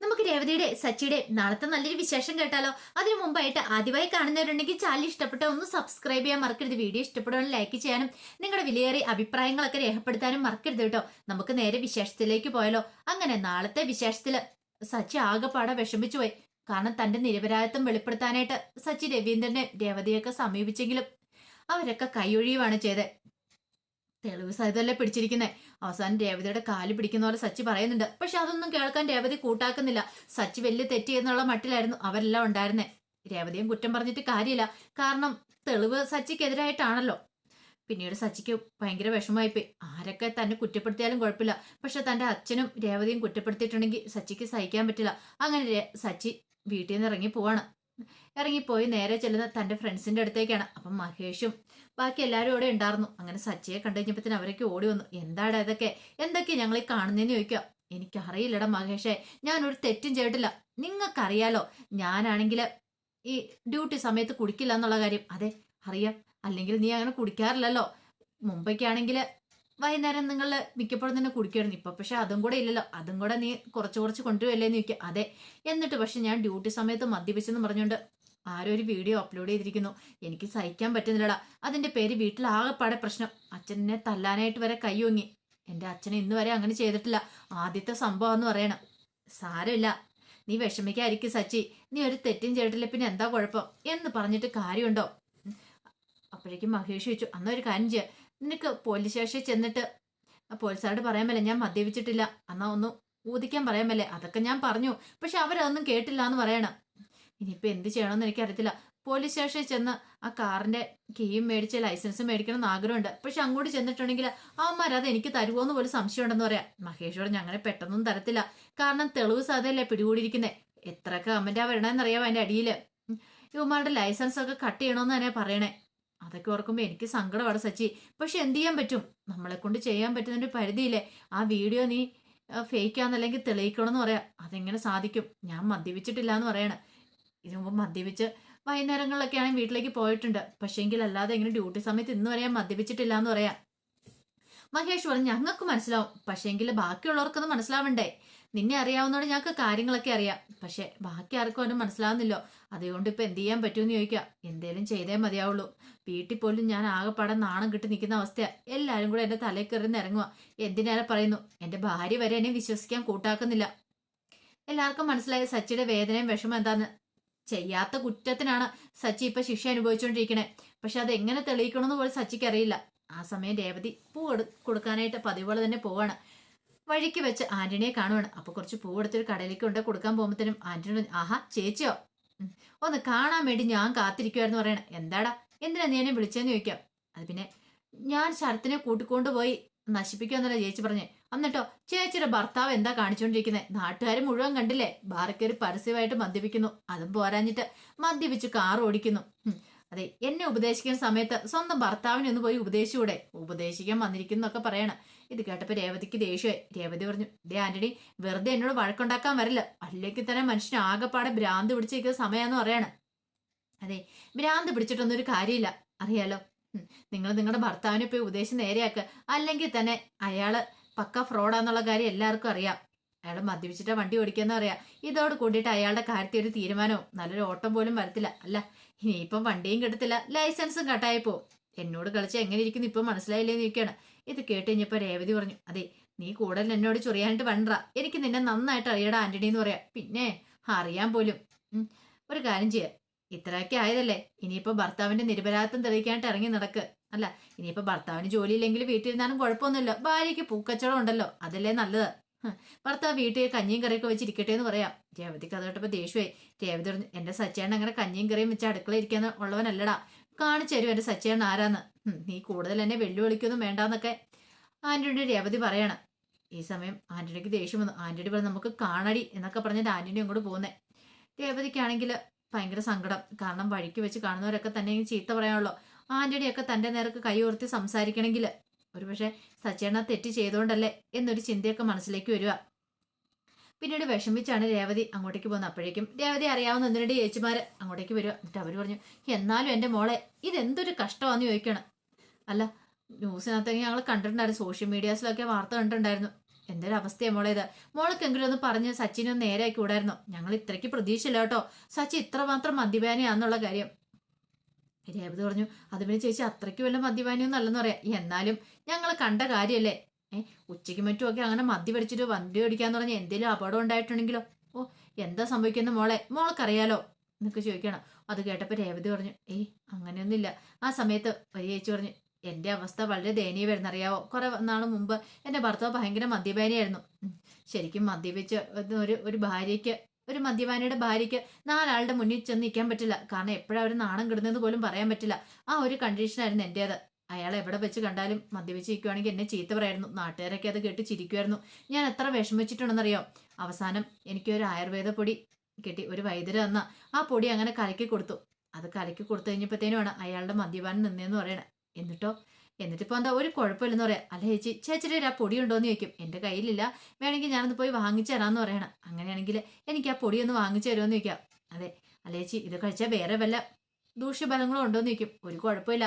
നമുക്ക് രേവതിയുടെ സച്ചിയുടെ നാളത്തെ നല്ലൊരു വിശേഷം കേട്ടാലോ? അതിനു മുമ്പായിട്ട് ആദ്യമായി കാണുന്നവരുണ്ടെങ്കിൽ ചാനൽ ഇഷ്ടപ്പെട്ട ഒന്ന് സബ്സ്ക്രൈബ് ചെയ്യാൻ മറക്കരുത്. വീഡിയോ ഇഷ്ടപ്പെടുവാനും ലൈക്ക് ചെയ്യാനും നിങ്ങളുടെ വിലയേറിയ അഭിപ്രായങ്ങളൊക്കെ രേഖപ്പെടുത്താനും മറക്കരുത് കേട്ടോ. നമുക്ക് നേരെ വിശേഷത്തിലേക്ക് പോയാലോ? അങ്ങനെ നാളത്തെ വിശേഷത്തിൽ സച്ചി ആകെപ്പാടെ വിഷമിച്ചു പോയി. കാരണം തന്റെ നിരപരാധിത്വം വെളിപ്പെടുത്താനായിട്ട് സച്ചി രവീന്ദ്രനെ രേവതിയൊക്കെ സമീപിച്ചെങ്കിലും അവരൊക്കെ കൈയൊഴിയുവാണ് ചെയ്തത് തെളിവ് സഹിതമല്ലേ പിടിച്ചിരിക്കുന്നേ? അവസാനം രേവതിയുടെ കാൽ പിടിക്കുന്ന പോലെ സച്ചി പറയുന്നുണ്ട്. പക്ഷെ അതൊന്നും കേൾക്കാൻ രേവതി കൂട്ടാക്കുന്നില്ല. സച്ചി വലിയ തെറ്റി എന്നുള്ള മട്ടിലായിരുന്നു അവരെല്ലാം ഉണ്ടായിരുന്നേ. രേവതിയും കുറ്റം പറഞ്ഞിട്ട് കാര്യമില്ല. കാരണം തെളിവ് സച്ചിക്കെതിരായിട്ടാണല്ലോ. പിന്നീട് സച്ചിക്ക് ഭയങ്കര വിഷമമായിപ്പോയി. ആരൊക്കെ തന്നെ കുറ്റപ്പെടുത്തിയാലും കുഴപ്പമില്ല. പക്ഷെ തന്റെ അച്ഛനും രേവതിയും കുറ്റപ്പെടുത്തിയിട്ടുണ്ടെങ്കിൽ സച്ചിക്ക് സഹിക്കാൻ പറ്റില്ല. അങ്ങനെ സച്ചി വീട്ടിൽ നിന്ന് ഇറങ്ങി പോവാണ്. ഇറങ്ങിപ്പോയി നേരെ ചെല്ലുന്ന തന്റെ ഫ്രണ്ട്സിന്റെ അടുത്തേക്കാണ്. അപ്പം മഹേഷും ബാക്കി എല്ലാവരും ഇവിടെ ഉണ്ടായിരുന്നു. അങ്ങനെ സച്ചയെ കണ്ടു കഴിഞ്ഞപ്പത്തിന് അവരൊക്കെ ഓടി വന്നു. എന്താടാ ഇതൊക്കെ? എന്തൊക്കെ ഞങ്ങൾ ഈ കാണുന്നതെന്ന് ചോദിക്കുക എനിക്കറിയില്ലടാ മഹേഷേ ഞാനൊരു തെറ്റും ചെയ്തിട്ടില്ല. നിങ്ങൾക്കറിയാലോ ഞാനാണെങ്കിൽ ഈ ഡ്യൂട്ടി സമയത്ത് കുടിക്കില്ല എന്നുള്ള കാര്യം. അതെ അറിയാം. അല്ലെങ്കിൽ നീ അങ്ങനെ കുടിക്കാറില്ലല്ലോ. മുമ്പൊക്കെയാണെങ്കിൽ വൈകുന്നേരം നിങ്ങൾ മിക്കപ്പോഴും തന്നെ കുടിക്കുമായിരുന്നു ഇപ്പൊ. പക്ഷെ അതും കൂടെ ഇല്ലല്ലോ. അതും കൂടെ നീ കുറച്ച് കുറച്ച് കൊണ്ടുവരില്ലേ എന്ന് ചോദിക്കുക. അതെ. എന്നിട്ട് പക്ഷെ ഞാൻ ഡ്യൂട്ടി സമയത്ത് മദ്യപിച്ചെന്ന് പറഞ്ഞുകൊണ്ട് ആരോ ഒരു വീഡിയോ അപ്ലോഡ് ചെയ്തിരിക്കുന്നു. എനിക്ക് സഹിക്കാൻ പറ്റുന്നില്ലടാ. അതിന്റെ പേര് വീട്ടിലാകെപ്പാടെ പ്രശ്നം. അച്ഛനെ തല്ലാനായിട്ട് വരെ കൈയൊങ്ങി എന്റെ അച്ഛനെ ഇന്ന് വരെ അങ്ങനെ ചെയ്തിട്ടില്ല. ആദ്യത്തെ സംഭവം എന്ന് പറയണം. സാരമില്ല. നീ വിഷമിക്കായിരിക്കും സച്ചി. നീ ഒരു തെറ്റും ചെയ്തിട്ടില്ല. പിന്നെ എന്താ കുഴപ്പം? എന്ന് പറഞ്ഞിട്ട് കാര്യമുണ്ടോ? അപ്പോഴേക്കും മഹേഷ് ചോദിച്ചു. അന്നൊരു കാര്യം ചെയ്യാം. നിനക്ക് പോലീസ് സ്റ്റേഷനിൽ ചെന്നിട്ട്. പോലീസുകാരോട് പറയാൻ മേലെ ഞാൻ മദ്യപിച്ചിട്ടില്ല. എന്നാ ഒന്ന് ഊതിക്കാൻ പറയാൻ മേലെ. അതൊക്കെ ഞാൻ പറഞ്ഞു. പക്ഷെ അവരതൊന്നും കേട്ടില്ല എന്ന് പറയണം. ഇനിയിപ്പോൾ എന്ത് ചെയ്യണമെന്ന് എനിക്കറിയത്തില്ല. പോലീസ് സ്റ്റേഷനിൽ ചെന്ന് ആ കാറിന്റെ കീയും മേടിച്ച് ലൈസൻസ് മേടിക്കണം എന്ന് ആഗ്രഹമുണ്ട്. പക്ഷെ അങ്ങോട്ട് ചെന്നിട്ടുണ്ടെങ്കിൽ അവന്മാർ അത് എനിക്ക് തരുമോന്ന് പോലും സംശയമുണ്ടെന്ന് പറയാം. മഹേഷ് പറഞ്ഞു അങ്ങനെ പെട്ടെന്നൊന്നും തരത്തില്ല. കാരണം തെളിവ് സാധ്യതയല്ലേ പിടികൂടിയിരിക്കുന്നത് എത്രയൊക്കെ കമന്റാ വരണമെന്നറിയാം അതിന്റെ അടിയിൽ ഇവന്മാരുടെ ലൈസൻസ് ഒക്കെ കട്ട് ചെയ്യണമെന്ന് തന്നെ പറയണേ. അതൊക്കെ ഓർക്കുമ്പോൾ എനിക്ക് സങ്കടമാണ് സച്ചി. പക്ഷെ എന്ത് ചെയ്യാൻ പറ്റും? നമ്മളെ കൊണ്ട് ചെയ്യാൻ പറ്റുന്നൊരു പരിധിയില്ലേ. ആ വീഡിയോ നീ ഫേക്കാന്നല്ലെങ്കിൽ തെളിയിക്കണമെന്ന് പറയാം. അതെങ്ങനെ സാധിക്കും? ഞാൻ മദ്യപിച്ചിട്ടില്ല എന്ന് പറയണേ. ഇതിനു മുമ്പ് മദ്യപിച്ച് വൈകുന്നേരങ്ങളിലൊക്കെ ആണെങ്കിൽ വീട്ടിലേക്ക് പോയിട്ടുണ്ട്. പക്ഷേങ്കിൽ അല്ലാതെ ഇങ്ങനെ ഡ്യൂട്ടി സമയത്ത് ഇന്ന് വരെ ഞാൻ മദ്യപിച്ചിട്ടില്ല എന്ന് പറയാം. മഹേഷ് പറഞ്ഞു ഞങ്ങൾക്ക് മനസ്സിലാവും. പക്ഷേങ്കിൽ ബാക്കിയുള്ളവർക്കൊന്നും മനസ്സിലാവണ്ടേ? നിന്നെ അറിയാവുന്നതോടെ ഞങ്ങൾക്ക് കാര്യങ്ങളൊക്കെ അറിയാം. പക്ഷെ ബാക്കി ആർക്കും അവനും മനസ്സിലാവുന്നില്ലോ. അതുകൊണ്ട് ഇപ്പം എന്ത് ചെയ്യാൻ പറ്റുമെന്ന് ചോദിക്കാം എന്തേലും ചെയ്തേ മതിയാവുള്ളൂ. വീട്ടിൽ പോലും ഞാൻ ആകെപ്പാടെ നാണം കിട്ടി നിൽക്കുന്ന അവസ്ഥയാ. എല്ലാവരും കൂടെ എന്റെ തലയിൽ കയറി ഇറങ്ങുക എന്തിനേറെ പറയുന്നു? എന്റെ ഭാര്യ വരെ എന്നെ വിശ്വസിക്കാൻ കൂട്ടാക്കുന്നില്ല. എല്ലാവർക്കും മനസ്സിലായ സച്ചിയുടെ വേദനയും വിഷമം എന്താന്ന്. ചെയ്യാത്ത കുറ്റത്തിനാണ് സച്ചി ഇപ്പം ശിക്ഷ അനുഭവിച്ചുകൊണ്ടിരിക്കണേ പക്ഷെ അത് എങ്ങനെ തെളിയിക്കണമെന്ന് പോലും സച്ചിക്ക് അറിയില്ല. ആ സമയം രേവതി പൂ കൊടുക്കാനായിട്ട് പതിവുപോലെ തന്നെ പോവാണ്. വഴിക്ക് വെച്ച് ആന്റണിയെ കാണുവാണ്. അപ്പൊ കുറച്ച് പൂ എടുത്തൊരു കടയിലേക്ക് കൊണ്ട് കൊടുക്കാൻ പോകുമ്പോഴത്തേനും ആന്റണി ആഹാ ചേച്ചിയോ? ഒന്ന് കാണാൻ വേണ്ടി ഞാൻ കാത്തിരിക്കുവായിരുന്നു പറയണ. എന്താടാ? എന്തിനാ നീ എന്നെ വിളിച്ചെന്ന് ചോദിക്കാം? അത് പിന്നെ ഞാൻ ശരത്തിനെ കൂട്ടിക്കൊണ്ടു പോയി നശിപ്പിക്കുമെന്നല്ല ചേച്ചി പറഞ്ഞേ. എന്നിട്ടോ ചേച്ചിയുടെ ഭർത്താവ് എന്താ കാണിച്ചുകൊണ്ടിരിക്കുന്നത് നാട്ടുകാർ മുഴുവൻ കണ്ടില്ലേ? ബാറക്കൊരു പരസ്യമായിട്ട് മദ്യപിക്കുന്നു. അതും പോരാഞ്ഞിട്ട് മദ്യപിച്ച് കാർ ഓടിക്കുന്നു. അതെ എന്നെ ഉപദേശിക്കുന്ന സമയത്ത് സ്വന്തം ഭർത്താവിനെ ഒന്ന് പോയി ഉപദേശിച്ചൂടെ? ഉപദേശിക്കാൻ വന്നിരിക്കുന്നൊക്കെ പറയണം. ഇത് കേട്ടപ്പോ രേവതിക്ക് ദേഷ്യമായി. രേവതി പറഞ്ഞു ദേ ആന്റണി വെറുതെ എന്നോട് വഴക്കുണ്ടാക്കാൻ വരില്ല. അല്ലെങ്കിൽ തന്നെ മനുഷ്യന് ആകെപ്പാടെ ഭ്രാന്ത് പിടിച്ചിരിക്കുന്ന സമയമെന്ന് പറയണം. അതെ ഭ്രാന്ത് പിടിച്ചിട്ടൊന്നും ഒരു കാര്യമില്ല. അറിയാലോ? നിങ്ങൾ നിങ്ങളുടെ ഭർത്താവിനെ പോയി ഉപദേശം നേരെയാക്കുക അല്ലെങ്കിൽ തന്നെ അയാൾ പക്ക ഫ്രോഡാന്നുള്ള കാര്യം എല്ലാവർക്കും അറിയാം. അയാൾ മദ്യപിച്ചിട്ടാ വണ്ടി ഓടിക്കാന്ന് അറിയാം ഇതോട് കൂടിയിട്ട് അയാളുടെ കാര്യത്തിൽ ഒരു തീരുമാനവും നല്ലൊരു ഓട്ടം പോലും വരത്തില്ല. അല്ല ഇനിയിപ്പം വണ്ടിയും കിട്ടത്തില്ല. ലൈസൻസും കട്ടായി പോവും. എന്നോട് കളിച്ച് എങ്ങനെ ഇരിക്കുന്നു ഇപ്പം മനസ്സിലായില്ലേന്ന് ചോദിക്കുകയാണ് ഇത് കേട്ട് കഴിഞ്ഞപ്പോ രേവതി പറഞ്ഞു അതെ നീ കൂടുതൽ എന്നോട് ചൊറിയാനായിട്ട് വണ്ടറ എനിക്ക് നിന്നെ നന്നായിട്ട് അറിയടാ ആന്റണി എന്ന് പറയാം. പിന്നെ അറിയാൻ പോലും. ഒരു കാര്യം ചെയ്യാം. ഇത്രയൊക്കെ ആയതല്ലേ. ഇനിയിപ്പോ ഭർത്താവിന്റെ നിരപരാധിത്വം തെളിയിക്കാനായിട്ട് ഇറങ്ങി നടക്ക്. അല്ല ഇനിയിപ്പോ ഭർത്താവിന് ജോലിയില്ലെങ്കിൽ വീട്ടിലിരുന്നാലും കുഴപ്പമൊന്നുമില്ല. ഭാര്യയ്ക്ക് പൂക്കച്ചവടം ഉണ്ടല്ലോ. അതല്ലേ നല്ലത്. ഭർത്താവ് വീട്ടിൽ കഞ്ഞിയും കറിയൊക്കെ വെച്ചിരിക്കട്ടെ എന്ന് പറയാം. രേവതിക്ക് അത് കേട്ടപ്പോൾ ദേഷ്യമായി രേവതി പറഞ്ഞു എന്റെ സച്ചേണ്ണ അങ്ങനെ കഞ്ഞിയും കറിയും വെച്ച് അടുക്കള ഇരിക്കുന്ന ഉള്ളവനല്ലടാ. കാണിച്ചു തരും എന്റെ സച്ചേണ്ണ ആരാന്ന്? നീ കൂടുതൽ എന്നെ വെല്ലുവിളിക്കൊന്നും വേണ്ടാന്നൊക്കെ. ആന്റണിയുടെ രേവതി പറയണം. ഈ സമയം ആന്റണിക്ക് ദേഷ്യം വന്നു. ആന്റണി പറഞ്ഞു നമുക്ക് കാണടി എന്നൊക്കെ പറഞ്ഞിട്ട് ആന്റണി അങ്ങോട്ട് പോകുന്നേ രേവതിക്കാണെങ്കിൽ ഭയങ്കര സങ്കടം. കാരണം വഴിക്ക് വെച്ച് കാണുന്നവരൊക്കെ തന്നെ ചീത്ത പറയാനുള്ളൂ. ആന്റണിയൊക്കെ തന്റെ നേർക്ക് കൈ ഉയർത്തി സംസാരിക്കണമെങ്കിൽ ഒരുപക്ഷെ സച്ചേണ തെറ്റ് ചെയ്തുകൊണ്ടല്ലേ എന്നൊരു ചിന്തയൊക്കെ മനസ്സിലേക്ക് വരിക പിന്നീട് വിഷമിച്ചാണ് രേവതി അങ്ങോട്ടേക്ക് പോകുന്നത്. അപ്പോഴേക്കും രേവതി അറിയാവുന്ന ഒന്ന് രണ്ട് അങ്ങോട്ടേക്ക് വരിക എന്നിട്ട് അവർ പറഞ്ഞു എന്നാലും എന്റെ മോളെ ഇതെന്തൊരു കഷ്ടമാന്ന് ചോദിക്കണം. അല്ല ന്യൂസിനകത്തൊക്കെ ഞങ്ങൾ കണ്ടിട്ടുണ്ടായിരുന്നു. സോഷ്യൽ മീഡിയാസിലൊക്കെ വാർത്ത കണ്ടിട്ടുണ്ടായിരുന്നു. എന്തൊരു അവസ്ഥയാണ് മോളെ ഇത്. മോൾക്കെങ്കിലും ഒന്ന് പറഞ്ഞ് സച്ചിനെ നേരെയാക്കി വിടായിരുന്നു. ഞങ്ങൾ ഇത്രയ്ക്ക് പ്രതീക്ഷയില്ല കേട്ടോ. സച്ചിൻ ഇത്രമാത്രം മദ്യപാനിയാന്നുള്ള കാര്യം. രേവതി പറഞ്ഞു അത് പിന്നെ ചേച്ചി അത്രയ്ക്ക് വല്ല മദ്യപാനിയൊന്നും അല്ലെന്ന് പറയാം. എന്നാലും ഞങ്ങൾ കണ്ട കാര്യമല്ലേ ഏ ഉച്ചയ്ക്ക് മറ്റുമൊക്കെ അങ്ങനെ മദ്യ പിടിച്ചിട്ട് വണ്ടി ഓടിക്കാന്ന് പറഞ്ഞ് എന്തെങ്കിലും അപകടം ഉണ്ടായിട്ടുണ്ടെങ്കിലോ? ഓ എന്താ സംഭവിക്കുന്ന മോളെ? മോൾക്കറിയാലോ? എന്നൊക്കെ ചോദിക്കണം. അത് കേട്ടപ്പോൾ രേവതി പറഞ്ഞു ഏയ് അങ്ങനെയൊന്നുമില്ല. ആ സമയത്ത് ഒരു ചേച്ചി പറഞ്ഞു എന്റെ അവസ്ഥ വളരെ ദയനീയമായിരുന്നു. അറിയാവോ? കുറെ നാൾ മുമ്പ് എന്റെ ഭർത്താവ് ഭയങ്കര മദ്യപാനിയായിരുന്നു. ശരിക്കും മദ്യപിച്ച് ഒരു ഒരു ഭാര്യയ്ക്ക് ഒരു മദ്യപാനിയുടെ ഭാര്യയ്ക്ക് നാലാളുടെ മുന്നിൽ ചെന്ന് നിൽക്കാൻ പറ്റില്ല. കാരണം എപ്പോഴും അവർ നാണം കിടുന്നതെന്ന് പോലും പറയാൻ പറ്റില്ല. ആ ഒരു കണ്ടീഷനായിരുന്നു എന്റേത് അയാൾ എവിടെ വെച്ച് കണ്ടാലും മദ്യപിച്ച് നിൽക്കുവാണെങ്കിൽ എന്നെ ചീത്ത പറയായിരുന്നു. നാട്ടുകാരൊക്കെ അത് കേട്ട് ചിരിക്കുമായിരുന്നു ഞാൻ എത്ര വിഷമിച്ചിട്ടുണ്ടെന്നറിയോ? അവസാനം എനിക്ക് ഒരു ആയുർവേദ പൊടി കിട്ടി. ഒരു വൈദ്യര് തന്ന ആ പൊടി അങ്ങനെ കലക്കി കൊടുത്തു. അത് കലക്കി കൊടുത്തു കഴിഞ്ഞപ്പോഴത്തേനുമാണ് അയാളുടെ മദ്യപാനം നിന്നേന്ന് പറയണേ. എന്നിട്ടോ? എന്നിട്ടിപ്പോ എന്താ ഒരു കുഴപ്പമില്ലെന്ന് പറയാം. അല്ല ചേച്ചി ചേച്ചിയുടെ ആ പൊടി ഉണ്ടോന്ന് ചോദിക്കും. എന്റെ കയ്യിലില്ല. വേണമെങ്കിൽ ഞാനൊന്ന് പോയി വാങ്ങിച്ചു തരാമെന്ന് പറയണം. അങ്ങനെയാണെങ്കിൽ എനിക്ക് ആ പൊടി ഒന്ന് വാങ്ങിച്ചു തരുമെന്ന് ചോദിക്കാം. അതെ. അല്ല ചേച്ചി ഇത് കഴിച്ചാൽ വേറെ വല്ല ദൂഷ്യഫലങ്ങളും ഉണ്ടോന്ന് ചോദിക്കും. ഒരു കുഴപ്പമില്ല.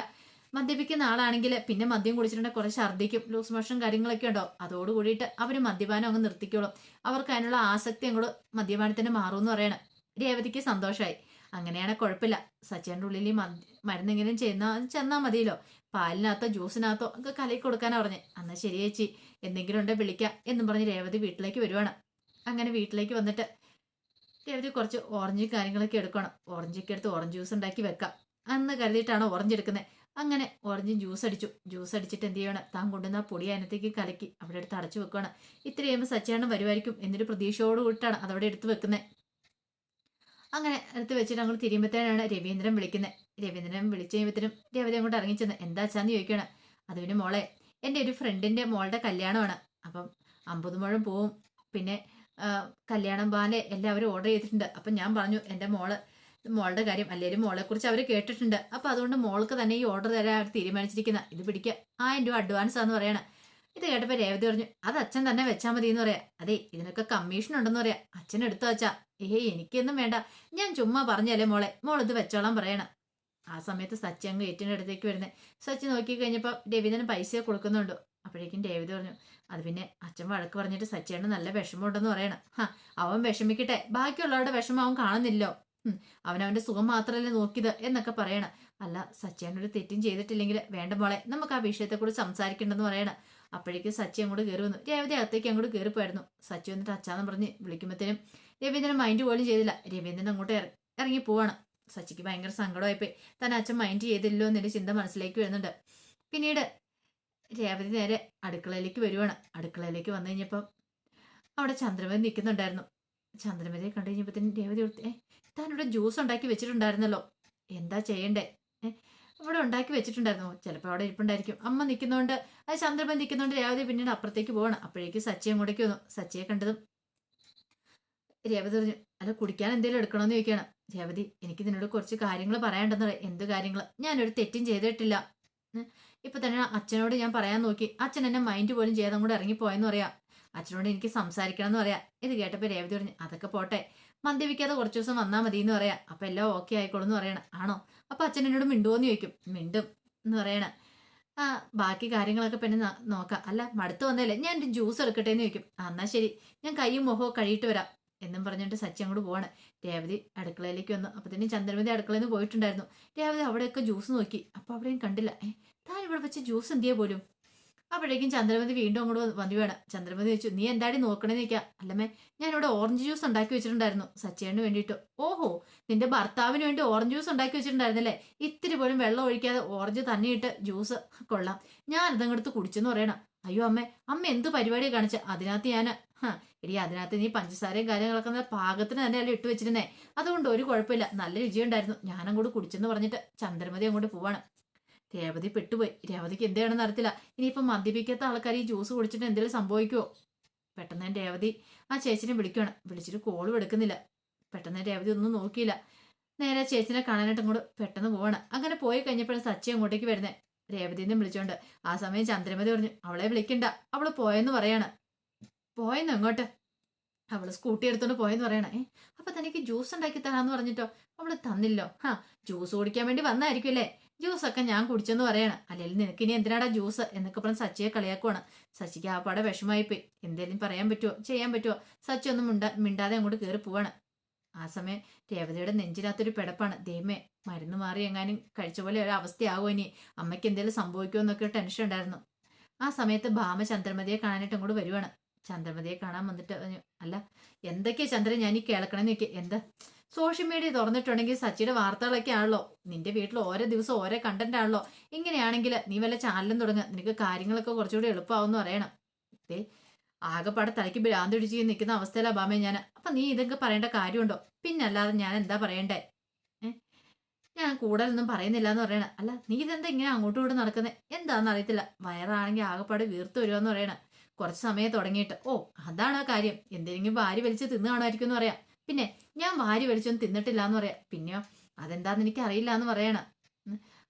മദ്യപിക്കുന്ന ആളാണെങ്കിൽ പിന്നെ മദ്യം കുടിച്ചിട്ടുണ്ടെങ്കിൽ കുറേ ഛർദ്ദിക്കും ലൂസ് മോഷൻ കാര്യങ്ങളൊക്കെ ഉണ്ടോ? അതോട് കൂടിയിട്ട് അവർ മദ്യപാനം അങ്ങ് നിർത്തിക്കോളും. അവർക്ക് അതിനുള്ള ആസക്തി അങ്ങോട്ട് മദ്യപാനത്തിന് മാറുമെന്ന് പറയണം. രേവതിക്ക് സന്തോഷമായി അങ്ങനെയാണെ കുഴപ്പമില്ല. സച്ചിന്റെ ഉള്ളിൽ മരുന്നെങ്കിലും ചെയ്യുന്ന ചെന്നാൽ മതിയല്ലോ. പാലിനകത്തോ ജ്യൂസിനകത്തോ ഒക്കെ കലക്കി കൊടുക്കാനാ പറഞ്ഞ്. അന്നാ ശരി ചേച്ചി എന്തെങ്കിലും ഉണ്ടെ വിളിക്കാം എന്നും പറഞ്ഞ് രേവതി വീട്ടിലേക്ക് വരുവാണ്. അങ്ങനെ വീട്ടിലേക്ക് വന്നിട്ട് രേവതി കുറച്ച് ഓറഞ്ച് കാര്യങ്ങളൊക്കെ എടുക്കണം. ഓറഞ്ചൊക്കെ എടുത്ത് ഓറഞ്ച് ജ്യൂസ് ഉണ്ടാക്കി വെക്കാം. അന്ന് കരുതിയിട്ടാണ് ഓറഞ്ച് എടുക്കുന്നത്. അങ്ങനെ ഓറഞ്ച് ജ്യൂസ് അടിച്ചു. ജ്യൂസ് അടിച്ചിട്ട് എന്ത് ചെയ്യണം? താൻ കൊണ്ടുവന്ന പൊടി അതിനകത്തേക്ക് കലക്കി അവിടെ എടുത്ത് അടച്ചു വെക്കുകയാണ് ഇത്ര സച്ചേണ്ണൻ വരുമായിരിക്കും എന്നൊരു പ്രതീക്ഷയോട് കൂട്ടാണ് അതവിടെ എടുത്ത് വെക്കുന്നത്. അങ്ങനെ എടുത്ത് വെച്ചിട്ട് അങ്ങോട്ട് തിരിയുമ്പോഴത്തേനാണ് രവീന്ദ്രൻ വിളിക്കുന്നത് രവീന്ദ്രൻ വിളിച്ചു കഴിയുമ്പോഴത്തേനും രവതി അങ്ങോട്ട് ഇറങ്ങിച്ചെന്ന് എന്താ വെച്ചാന്ന് ചോദിക്കണം? അത് മോളെ എന്റെ ഒരു ഫ്രണ്ടിന്റെ മോളുടെ കല്യാണമാണ്. അപ്പം അമ്പത് മുഴം പോവും. പിന്നെ കല്യാണം പാൽ എല്ലാവരും ഓർഡർ ചെയ്തിട്ടുണ്ട്. അപ്പം ഞാൻ പറഞ്ഞു എന്റെ മോൾ മോളുടെ കാര്യം അല്ലെങ്കിൽ മോളെക്കുറിച്ച് അവർ കേട്ടിട്ടുണ്ട്. അപ്പം അതുകൊണ്ട് മോൾക്ക് തന്നെ ഈ ഓർഡർ തരാൻ തീരുമാനിച്ചിരിക്കുന്ന. ഇത് പിടിക്കുക ആയിരം രൂപ അഡ്വാൻസ് ആണെന്ന് പറയണം. ഇത് കേട്ടപ്പോൾ രേവതി പറഞ്ഞു അത് അച്ഛൻ തന്നെ വെച്ചാൽ മതി എന്ന് പറയാ. അതെ ഇതിനൊക്കെ കമ്മീഷൻ ഉണ്ടെന്ന് പറയാ. അച്ഛൻ എടുത്തു വെച്ചാ ഏഹ് എനിക്കൊന്നും വേണ്ട. ഞാൻ ചുമ്മാ പറഞ്ഞല്ലേ മോളെ. മോൾ ഇത് വെച്ചോളാൻ പറയണം. ആ സമയത്ത് സച്ചി അങ്ങ് ഏറ്റിന്റെ അടുത്തേക്ക് വരുന്നത് സച്ചി നോക്കി കഴിഞ്ഞപ്പോൾ രവിതന് പൈസ കൊടുക്കുന്നുണ്ട്. അപ്പോഴേക്കും രേവതി പറഞ്ഞു അത് പിന്നെ അച്ഛൻ വഴക്ക് പറഞ്ഞിട്ട് സച്ചിയാണ് നല്ല വിഷമമുണ്ടെന്ന് പറയണം. ഹാ അവൻ വിഷമിക്കട്ടെ. ബാക്കിയുള്ളവരുടെ വിഷമം അവൻ കാണുന്നില്ലോ. അവനവന്റെ സുഖം മാത്രമല്ലേ നോക്കിയത് എന്നൊക്കെ പറയണം. അല്ല സച്ചിയാണ് ഒരു തെറ്റും ചെയ്തിട്ടില്ലെങ്കിൽ വേണ്ട മോളെ. നമുക്ക് ആ വിഷയത്തെക്കുറിച്ച് സംസാരിക്കേണ്ടെന്ന് പറയണം. അപ്പോഴേക്കും സച്ചി അങ്ങോട്ട് കയറി വന്നു. രേവതി അകത്തേക്ക് അങ്ങോട്ട് കയറിപ്പോയിരുന്നു സച്ചി വന്നിട്ട് അച്ഛാന്ന് പറഞ്ഞ് വിളിക്കുമ്പോഴത്തേനും രവീന്ദ്രൻ മൈൻഡ് പോലും ചെയ്തില്ല. രവീന്ദ്രൻ അങ്ങോട്ട് ഇറങ്ങി പോവാണ്. സച്ചിക്ക് ഭയങ്കര സങ്കടമായിപ്പോയി. തന്നെ അച്ഛൻ മൈൻഡ് ചെയ്തില്ലോ എന്നൊരു ചിന്ത മനസ്സിലേക്ക് വരുന്നുണ്ട്. പിന്നീട് രേവതി നേരെ അടുക്കളയിലേക്ക് വരുവാണ്. അടുക്കളയിലേക്ക് വന്നു കഴിഞ്ഞപ്പം അവിടെ ചന്ദ്രമതി നിൽക്കുന്നുണ്ടായിരുന്നു. ചന്ദ്രമതിയെ കണ്ടു കഴിഞ്ഞപ്പോഴത്തേനും രേവതി കൊടുത്ത് ഏ താനിവിടെ ജ്യൂസ് ഉണ്ടാക്കി വെച്ചിട്ടുണ്ടായിരുന്നല്ലോ. എന്താ ചെയ്യണ്ടേ? ഇവിടെ ഉണ്ടാക്കി വെച്ചിട്ടുണ്ടായിരുന്നു. ചിലപ്പോൾ അവിടെ ഇരിപ്പുണ്ടായിരിക്കും. അമ്മ നിൽക്കുന്നതുകൊണ്ട് അത് ചന്ദ്രപ്പൻ നിൽക്കുന്നതുകൊണ്ട് രേവതി പിന്നീട് അപ്പുറത്തേക്ക് പോകണം അപ്പോഴേക്കും സച്ചിയെ അങ്ങോട്ടേക്ക് വന്നു. സച്ചിയെ കണ്ടതും രേവതി പറഞ്ഞു അല്ല കുടിക്കാൻ എന്തെങ്കിലും എടുക്കണമെന്ന് ചോദിക്കുകയാണ്. രേവതി എനിക്ക് നിന്നോട് കുറച്ച് കാര്യങ്ങൾ പറയാണ്ടെന്ന് പറയാം എന്ത് കാര്യങ്ങൾ ഞാനൊരു തെറ്റും ചെയ്തിട്ടില്ല. ഇപ്പൊ തന്നെ അച്ഛനോട് ഞാൻ പറയാൻ നോക്കി. അച്ഛൻ എന്നെ മൈൻഡ് പോലും ചെയ്യാതെ കൂടെ ഇറങ്ങിപ്പോയെന്ന് പറയാം. അച്ഛനോട് എനിക്ക് സംസാരിക്കണം എന്ന് പറയാം. ഇത് കേട്ടപ്പോൾ രേവതി പറഞ്ഞു അതൊക്കെ പോട്ടെ. മദ്യപിക്കാതെ കുറച്ച് ദിവസം വന്നാൽ മതി എന്ന് പറയാം. അപ്പൊ എല്ലാം ഓക്കെ ആയിക്കോളും എന്ന് പറയണം. ആണോ? അപ്പൊ അച്ഛൻ എന്നോട് മിണ്ടുവോന്ന് ചോദിക്കും. മിണ്ടും എന്ന് പറയണ. ആ ബാക്കി കാര്യങ്ങളൊക്കെ പിന്നെ നോക്കാം. അല്ല മടുത്ത് വന്നല്ലേ ഞാൻ ഒരു ജ്യൂസ് എടുക്കട്ടെ എന്ന് ചോദിക്കും. ആ ശരി. ഞാൻ കൈയും മുഖവും കഴിയിട്ട് വരാം എന്നും പറഞ്ഞിട്ട് സച്ചി അങ്ങോട്ട് പോവാണ്. രേവതി അടുക്കളയിലേക്ക് വന്നു. അപ്പത്തിന് ചന്ദ്രമതി അടുക്കളയിൽ നിന്ന് പോയിട്ടുണ്ടായിരുന്നു. രേവതി അവിടെയൊക്കെ ജ്യൂസ് നോക്കി. അപ്പൊ അവിടെയും കണ്ടില്ല. ഏ താൻ ഇവിടെ വെച്ച് ജ്യൂസ് എന്തിയാ പോലും? അപ്പോഴേക്കും ചന്ദ്രമതി വീണ്ടും അങ്ങോട്ട് വന്നു വേണം. ചന്ദ്രമതി ചോദിച്ചു നീ എന്താടി നോക്കണേന്ന് നിൽക്കാം അല്ലമ്മേ ഞാൻ ഇവിടെ ഓറഞ്ച് ജ്യൂസ് ഉണ്ടാക്കി വെച്ചിട്ടുണ്ടായിരുന്നു. സച്ചേന് വേണ്ടിയിട്ട്. ഓഹോ നിന്റെ ഭർത്താവിന് വേണ്ടി ഓറഞ്ച് ജ്യൂസ് ഉണ്ടാക്കി വെച്ചിട്ടുണ്ടായിരുന്നല്ലേ? ഇത്തിരി പോലും വെള്ളം ഒഴിക്കാതെ ഓറഞ്ച് തന്നെ ഇട്ട് ജ്യൂസ് കൊള്ളാം. ഞാൻ അതങ്ങടുത്ത് കുടിച്ചെന്ന് പറയണം. അയ്യോ അമ്മേ അമ്മ എന്ത് പരിപാടിയാണ് കാണിച്ച? അതിനകത്ത് ഞാൻ എടി അതിനകത്ത് നീ പഞ്ചസാരയും കാര്യങ്ങളൊക്കെ പാകത്തിന് തന്നെ അല്ലേ ഇട്ട് വെച്ചിരുന്നേ. അതുകൊണ്ട് ഒരു കുഴപ്പമില്ല. നല്ല രുചിയുണ്ടായിരുന്നു. ഞാനങ്ങോട്ട് കുടിച്ചെന്ന് പറഞ്ഞിട്ട് ചന്ദ്രമതി അങ്ങോട്ട് പോവാണ്. രേവതി പെട്ടുപോയി. രേവതിക്ക് എന്താണെന്ന് അറിയത്തില്ല. ഇനിയിപ്പം മദ്യപിക്കാത്ത ആൾക്കാർ ഈ ജ്യൂസ് കുടിച്ചിട്ട് എന്തെങ്കിലും സംഭവിക്കുമോ പെട്ടെന്ന് രേവതി ആ ചേച്ചിനെ വിളിക്കുകയാണ് വിളിച്ചിട്ട് കോളും എടുക്കുന്നില്ല. പെട്ടെന്ന് രേവതി ഒന്നും നോക്കിയില്ല. നേരെ ചേച്ചിനെ കാണാനായിട്ട് ഇങ്ങോട്ട് പെട്ടെന്ന് പോവാണ്. അങ്ങനെ പോയി കഴിഞ്ഞപ്പോഴാണ് സച്ചി അങ്ങോട്ടേക്ക് വരുന്നേ. രേവതിനെ വിളിച്ചോണ്ട്. ആ സമയം ചന്ദ്രമതി പറഞ്ഞു അവളെ വിളിക്കണ്ട. അവൾ പോയെന്ന് പറയാണ്. പോയെന്ന് അങ്ങോട്ട് അവൾ സ്കൂട്ടി എടുത്തോണ്ട് പോയെന്ന് പറയണേ. അപ്പൊ തനിക്ക് ജ്യൂസ് ഉണ്ടാക്കി തരാന്ന് പറഞ്ഞിട്ടോ. അവൾ തന്നില്ലോ. ഹാ ജ്യൂസ് കുടിക്കാൻ വേണ്ടി വന്നായിരിക്കും അല്ലേ? ജ്യൂസ് ഒക്കെ ഞാൻ കുടിച്ചെന്ന് പറയണ. അല്ലെങ്കിൽ നിനക്ക് ഇനി എന്തിനാടാ ജ്യൂസ്? എന്നൊക്കെ പറഞ്ഞ സച്ചിയെ കളിയാക്കുവാണ്. സച്ചിക്ക് ആ പാടെ വിഷമായി പോയി എന്തേലും പറയാൻ പറ്റുമോ ചെയ്യാൻ പറ്റുമോ സച്ചി ഒന്നും മിണ്ടാ മിണ്ടാതെ അങ്ങോട്ട് കയറി പോവാണ്. ആ സമയം രേവതയുടെ നെഞ്ചിനകത്തൊരു പിടപ്പാണ്. ദൈവമേ മരുന്ന് മാറി എങ്ങാനും കഴിച്ച പോലെ ഒരു അവസ്ഥയാകുമോ ഇനി? അമ്മയ്ക്ക് എന്തെങ്കിലും സംഭവിക്കുമോ എന്നൊക്കെ ടെൻഷൻ ഉണ്ടായിരുന്നു. ആ സമയത്ത് ഭാമ ചന്ദ്രമതിയെ കാണാനായിട്ട് അങ്ങോട്ട് വരുവാണ്. ചന്ദ്രമതിയെ കാണാൻ വന്നിട്ട് അല്ല എന്തൊക്കെയാ ചന്ദ്രൻ ഞാൻ ഈ കേൾക്കണമെന്ന് നിൽക്കുക എന്താ? സോഷ്യൽ മീഡിയ തുറന്നിട്ടുണ്ടെങ്കിൽ സച്ചിയുടെ വാർത്തകളൊക്കെ ആണല്ലോ. നിന്റെ വീട്ടിൽ ഓരോ ദിവസം ഓരോ കണ്ടന്റ് ആണല്ലോ. ഇങ്ങനെയാണെങ്കിൽ നീ വല്ല ചാനലും തുടങ്ങുക നിനക്ക് കാര്യങ്ങളൊക്കെ കുറച്ചുകൂടി എളുപ്പമാവെന്ന് പറയണം. ദേ ആകെപ്പാടെ തലയ്ക്ക് ഭ്രാന്ത് പിടിച്ച് നിൽക്കുന്ന അവസ്ഥയിലാ ബാമേ ഞാൻ. അപ്പൊ നീ ഇതൊക്കെ പറയേണ്ട കാര്യമുണ്ടോ? പിന്നെ അല്ലാതെ ഞാൻ എന്താ പറയണ്ടേ? ഞാൻ കൂടുതലൊന്നും പറയുന്നില്ല എന്ന് പറയണ. അല്ല നീ ഇതെന്താ ഇങ്ങനെ അങ്ങോട്ടും ഇങ്ങോട്ടും നടക്കുന്നത് എന്താണെന്ന് അറിയത്തില്ല. വയറാണെങ്കിൽ ആകെപ്പാട് വീർത്ത് വരുമെന്ന് പറയണ. കുറച്ച് സമയം തുടങ്ങിയിട്ട്. ഓ അതാണ് ആ കാര്യം. എന്തെങ്കിലും വാരി വലിച്ച് തിന്നു കാണുമായിരിക്കും എന്ന് പറയാം. പിന്നെ ഞാൻ വാരി വലിച്ചൊന്നും തിന്നിട്ടില്ല എന്ന് പറയാം. പിന്നെയോ അതെന്താന്ന് എനിക്ക് അറിയില്ല എന്ന് പറയണം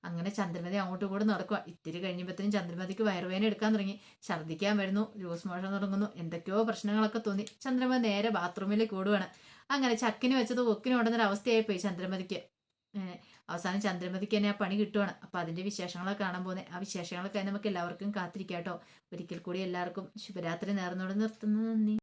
അങ്ങനെ ചന്ദ്രമതി അങ്ങോട്ടും കൂടെ നടക്കുക ഇത്തിരി കഴിഞ്ഞപ്പോഴത്തേനും ചന്ദ്രമതിക്ക് വയറുവേദന എടുക്കാൻ തുടങ്ങി. ഛർദ്ദിക്കാൻ വരുന്നു ലൂസ് മോഷൻ തുടങ്ങുന്നു. എന്തൊക്കെയോ പ്രശ്നങ്ങളൊക്കെ തോന്നി. ചന്ദ്രമതി നേരെ ബാത്റൂമിലേക്ക് ഓടുവാണ് അങ്ങനെ ചക്കിന് വെച്ചത് ഒക്കിന് അവസ്ഥയായി പോയി ചന്ദ്രമതിക്ക് അവസാനം ചന്ദ്രമതിക്ക് തന്നെ ആ പണി കിട്ടുവാണ്. അപ്പൊ അതിന്റെ വിശേഷങ്ങളൊക്കെ കാണാൻ പോകുന്നത് ആ വിശേഷങ്ങളൊക്കെ നമുക്ക് എല്ലാവർക്കും കാത്തിരിക്കാം കേട്ടോ ഒരിക്കൽ കൂടി എല്ലാവർക്കും ശുഭരാത്രി നേർന്നോട് നിർത്തുന്നത് നന്ദി.